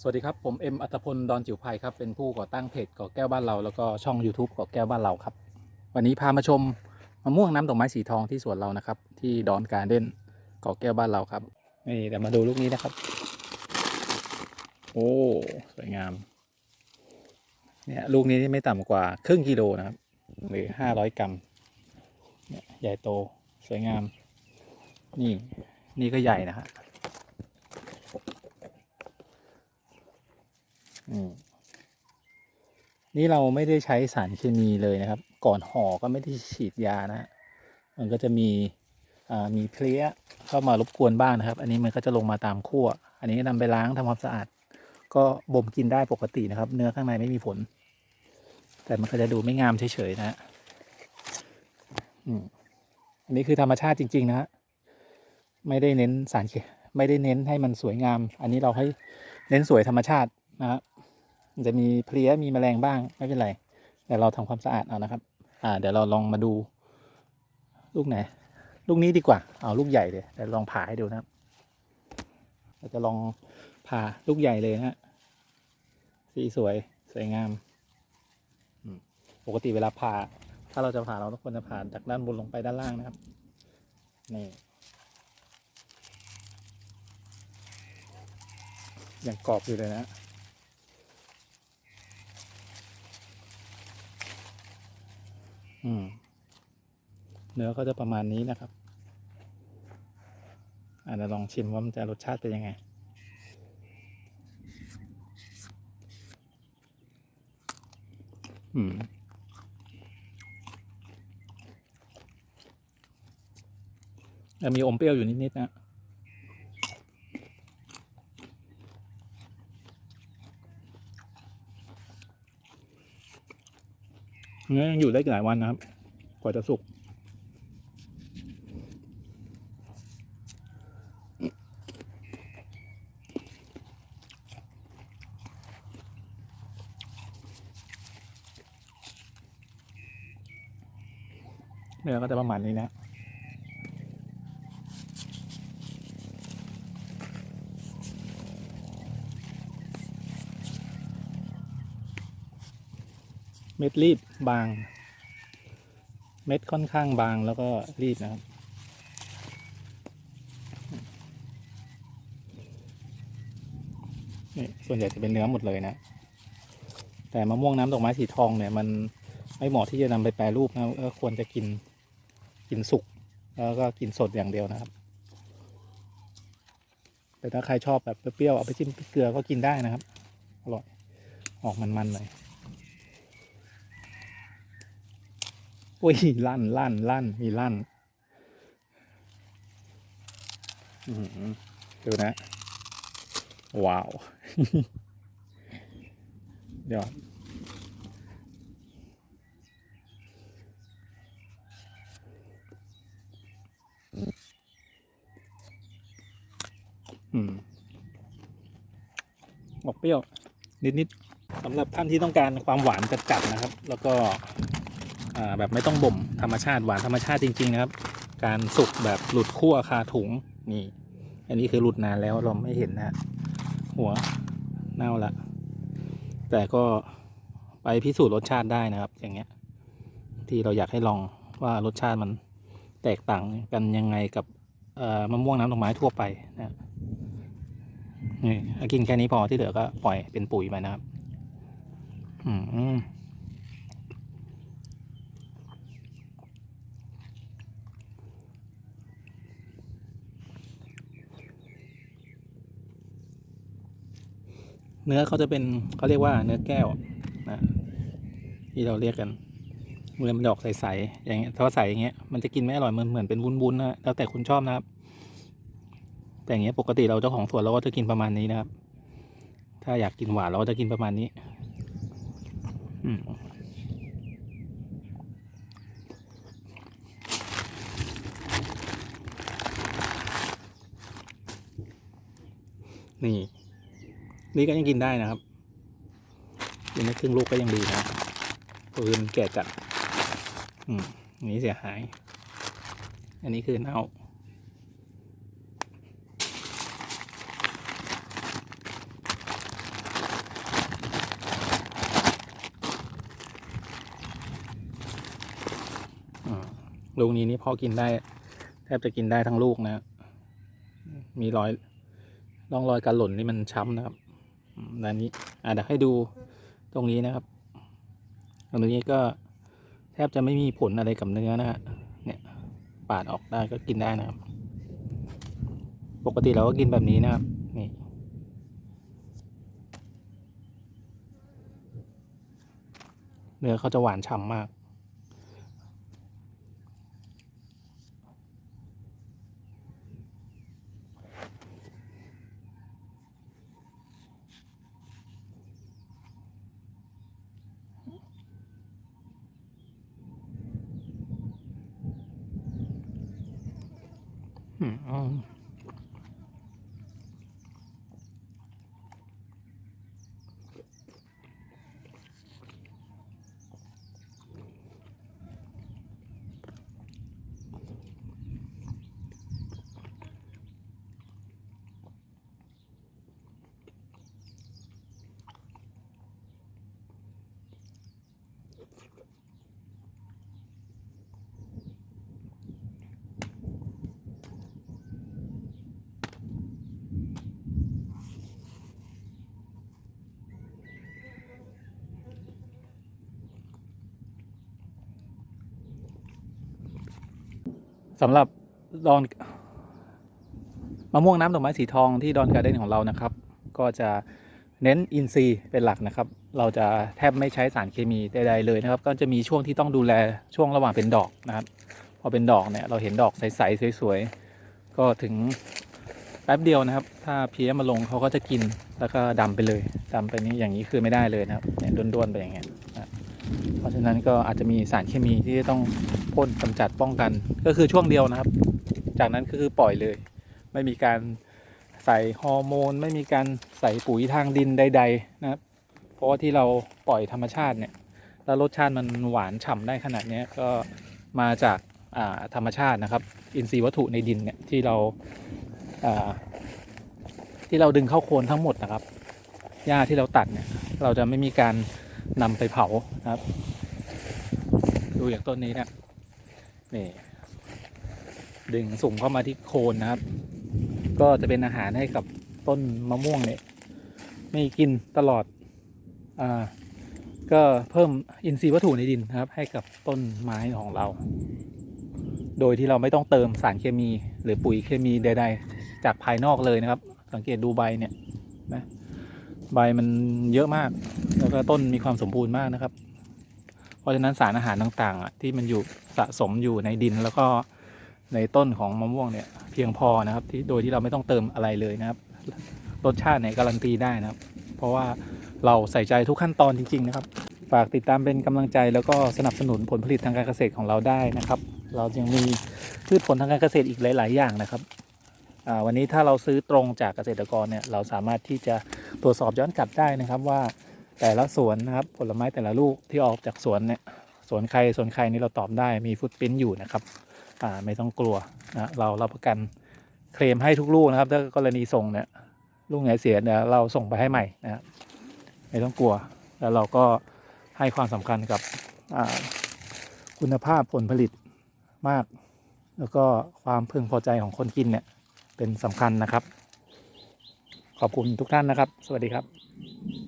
สวัสดีครับ ผมเอ็มอัตพลดอนจิ๋วไพครับ เป็นผู้ก่อตั้งเพจก่อแก้วบ้านเรา แล้วก็ช่อง YouTube ก่อแก้วบ้านเราครับ วันนี้พามาชมมะม่วงน้ำดอกไม้สีทองที่สวนเรานะครับ ที่ดอนการเด้นก่อแก้วบ้านเราครับนี่เดี๋ยวมาดูลูกนี้นะครับ โอ้สวยงามเนี่ยลูกนี้นี่ไม่ต่ำกว่าครึ่งกิโลนะครับ หรือห้าร้อยกรัมเนี่ยใหญ่โตสวยงาม นี่นี่ก็ใหญ่นะฮะ อืม นี่เราไม่ได้ใช้สารเคมีเลยนะครับ ก่อนห่อก็ไม่ได้ฉีดยานะมันก็จะมีมีเพลี้ยเข้ามารบกวนบ้างนะครับ อันนี้มันก็จะลงมาตามขั้ว อันนี้นำไปล้างทำความสะอาด ก็บ่มกินได้ปกตินะครับ เนื้อข้างในไม่มีผล แต่มันก็จะดูไม่งามเฉยๆนะฮะอืมอันนี้คือธรรมชาติจริง ๆ นะฮะไม่ได้เน้นสารเคไม่ได้เน้นให้มันสวยงาม อันนี้เราให้เน้นสวยธรรมชาตินะครับ จะมีเพลี้ยมีแมลงบ้างไม่เป็นไรเดี๋ยวเราทำความสะอาดเอานะครับ อ่า เดี๋ยวเราลองมาดู ลูกไหน ลูกนี้ดีกว่า เอาลูกใหญ่เลยเดี๋ยวลองผ่าให้ดูนะครับเราจะลองผ่าลูกใหญ่เลยนะฮะสีสวยสวยงามอืมปกติเวลาผ่า ถ้าเราจะผ่าเราต้องควรจะผ่าจากด้านบนลงไปด้านล่างนะครับนี่ยังกรอบอยู่เลยนะ อืม เนื้อก็จะประมาณนี้นะครับอาจจะลองชิมว่ามันจะรสชาติเป็นยังไง อืมแล้วมีอมเปรี้ยวอยู่นิดๆนะ เนื้อยังอยู่ได้อีกหลายวันนะครับ กว่าจะสุก เนื้อก็จะประมาณนี้นะ เม็ดรีบบาง เม็ดค่อนข้างบางแล้วก็รีบนะครับ นี่ส่วนใหญ่จะเป็นเนื้อหมดเลยนะ แต่มะม่วงน้ำดอกไม้สีทองเนี่ย มันไม่เหมาะที่จะนำไปแปรรูปนะก็ควรจะกินกินสุก แล้วก็กินสดอย่างเดียวนะครับ แต่ถ้าใครชอบแบบเปรี้ยวๆเอาไปจิ้มเกลือก็กินได้นะครับ อร่อย ออกมันๆหน่อย อุ้ยลั่นลั่นลั่นมีลั่นอือหือดูนะ ว้าว เดี๋ยวอืมออกเปรี้ยว นิด ๆสำหรับท่านที่ต้องการความหวานจัดๆนะครับ แล้วก็ แบบไม่ต้องบ่มธรรมชาติหวานธรรมชาติจริง ๆ นะครับ การสุกแบบหลุดคั่วคาถุงนี่ อันนี้คือหลุดนานแล้วเราไม่เห็นนะหัวเน่าละ แต่ก็ไปพิสูจน์รสชาติได้นะครับ อย่างเงี้ย ที่เราอยากให้ลองว่ารสชาติมันแตกต่างกันยังไงกับอ่อมะม่วงน้ำดอกไม้ทั่วไปนะนี่กินแค่นี้พอที่เหลือก็ปล่อยเป็นปุ๋ยไปนะครับ อืม เนื้อเขาจะเป็นเขาเรียกว่าเนื้อแก้วนะที่เราเรียกกันเมื่อมันจะออกใสๆอย่างเงี้ยถ้าใสอย่างเงี้ยมันจะกินไม่อร่อยมันเหมือนเป็นวุ้นๆนะแล้วแต่คุณชอบนะครับ แต่อย่างเงี้ยปกติเราเจ้าของสวนเราก็จะกินประมาณนี้นะครับ ถ้าอยากกินหวานเราก็จะกินประมาณนี้ อืมนี่ นี้ก็ยังกินได้นะครับกินได้ครึ่งลูกก็ยังดีนะอื่นแก่จัดอืมนี้เสียหาย อันนี้คือเน่าลูกนี้นี่พ่อกินได้ แทบจะกินได้ทั้งลูกนะ มีรอยร่องรอยการหล่นนี่มันช้ำนะครับ ด้านนี้อะเดี๋ยวให้ดูตรงนี้นะครับ ตรงนี้ก็แทบจะไม่มีผลอะไรกับเนื้อนะฮะเนี่ยปาดออกได้ก็กินได้นะครับ ปกติเราก็กินแบบนี้นะครับนี่เนื้อเขาจะหวานฉ่ำมาก อืม สำหรับดอนมะม่วงน้ำดอกไม้สีทองที่ดอนการ์เด้นของเรานะครับ ก็จะเน้นอินทรีย์เป็นหลักนะครับ เราจะแทบไม่ใช้สารเคมีใดๆเลยนะครับ ก็จะมีช่วงที่ต้องดูแลช่วงระหว่างเป็นดอกนะครับพอเป็นดอกเนี่ยเราเห็นดอกใสๆสวยๆก็ถึงแป๊บเดียวนะครับ ถ้าเพี้ยมาลงเขาก็จะกินแล้วก็ดำไปเลยดำไปนี้อย่างนี้คือไม่ได้เลยนะครับเนี่ยด้วนๆไปอย่างเงี้ย เพราะฉะนั้นก็อาจจะมีสารเคมีที่ต้องพ่นกำจัดป้องกัน ก็คือช่วงเดียวนะครับ จากนั้นก็คือปล่อยเลย ไม่มีการใส่ฮอร์โมน ไม่มีการใส่ปุ๋ยทางดินใด ๆ นะครับ เพราะว่าที่เราปล่อยธรรมชาติเนี่ยแล้วรสชาติมันหวานฉ่ำได้ขนาดนี้ก็มาจากาธรรมชาตินะครับ อินทรีย์วัตถุในดินเนี่ยที่เราาที่เราดึงเข้าโคนทั้งหมดนะครับหญ้าที่เราตัดเนี่ยเราจะไม่มีการ นำไปเผานะครับ ดูอย่างต้นนี้เนี่ยนี่ดึงสุ่มเข้ามาที่โคนนะครับ ก็จะเป็นอาหารให้กับต้นมะม่วงเนี่ยไม่กินตลอดอ่าก็เพิ่มอินทรีย์วัตถุในดินนะครับ ให้กับต้นไม้ของเรา โดยที่เราไม่ต้องเติมสารเคมีหรือปุ๋ยเคมีใด ๆ จากภายนอกเลยนะครับ สังเกตดูใบเนี่ยนะใบมันเยอะมาก แล้วก็ต้นมีความสมบูรณ์มากนะครับ เพราะฉะนั้นสารอาหารต่างๆที่มันอยู่สะสมอยู่ในดินแล้วก็ในต้นของมะม่วงเนี่ยเพียงพอนะครับ ที่โดยที่เราไม่ต้องเติมอะไรเลยนะครับรสชาติเนี่ยการันตีได้นะครับ เพราะว่าเราใส่ใจทุกขั้นตอนจริง ๆ นะครับ ฝากติดตามเป็นกำลังใจแล้วก็สนับสนุนผลผลิตทางการเกษตรของเราได้นะครับ เรายังมีพืชผลทางการเกษตรอีกหลาย ๆ อย่างนะครับวันนี้ถ้าเราซื้อตรงจากเกษตรกรเนี่ยเราสามารถที่จะตรวจสอบย้อนกลับได้นะครับว่า แต่ละสวนนะครับ ผลไม้แต่ละลูกที่ออกจากสวนเนี่ยสวนใครสวนใครนี่เราตอบได้มีฟุตปริ้นอยู่นะครับอ่าไม่ต้องกลัวนะเรารับประกันเคลมให้ทุกลูกนะครับ ถ้ากรณีส่งเนี่ยลูกไหนเสียเนี่ยเราส่งไปให้ใหม่นะครับไม่ต้องกลัว แล้วเราก็ให้ความสำคัญกับอ่าคุณภาพผลผลิตมาก แล้วก็ความพึงพอใจของคนกินเนี่ยเป็นสำคัญนะครับ ขอบคุณทุกท่านนะครับ สวัสดีครับ